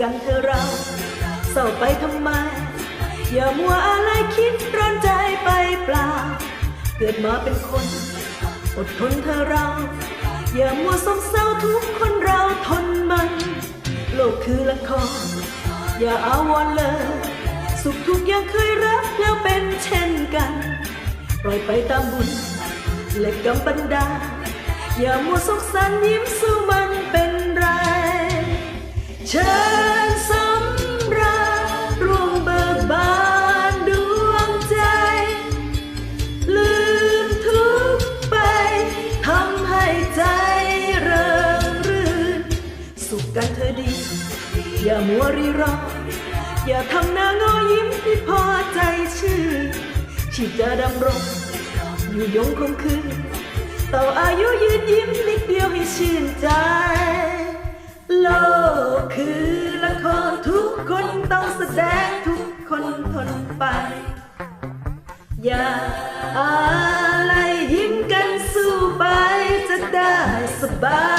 กันเธอเราเศร้าไปทำไม อย่ามัวอะไรคิดร้อนใจไปเปล่า เกิดมาเป็นคน อดทนเธอเรา อย่ามัวสมเศร้าทุกคนเราทนมัน โลกคือละคร อย่าอาวรเลย สุขทุกอย่างเคยรักแล้วเป็นเช่นกันปล่อยไปตามบุญและกรรมบันดา อย่ามัวสงสารยิ้มสู้มันเป็นไรเชิญ อย่ามัวรีรอ อย่าทำหน้างอยิ้มที่พอใจชื่อชีพจะดำรง อยู่ยงคงคืนต่ออายุยืนยิ้มนิดเดียวให้ชื่นใจ โลกคือละครทุกคนต้องแสดงทุกคนทนไป อย่าอะไรยิ้มกันสู้ไปจะได้สบาย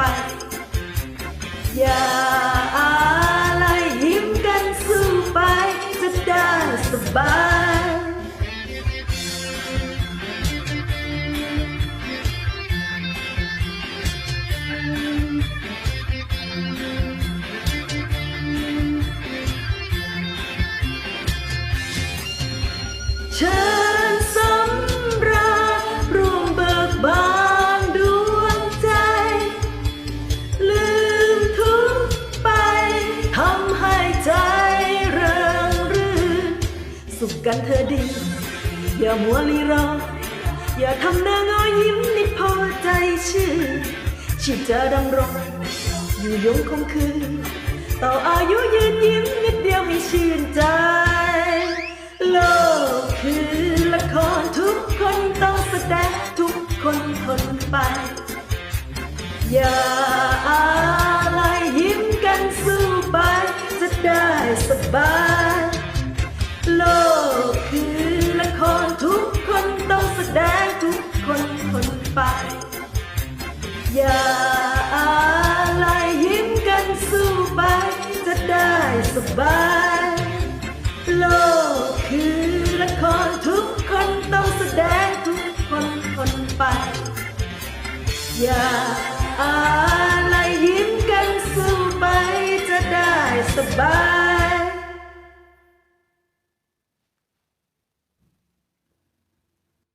ไป อย่าอะไรยิ้มกันสู้ไปจะได้สบายเชิญ ขกันเธอดี อย่ามัวลีรอ อย่าทำหน้างอยิ้มนิดพอใจชื่อชีพจะดำรง อยู่ยงคงคืน ต่ออายุยืนยิ้มนิดเดียวให้ชื่นใจ โลกคือละครทุกคนต้องแสดงทุกคนทนไป อย่า อย่าอะไรยิ้มกันสู้ไป จะได้สบาย โลกคือละครทุกคนต้องแสดงทุกคนคนไป อย่าอะไรยิ้มกันสู้ไปจะได้สบาย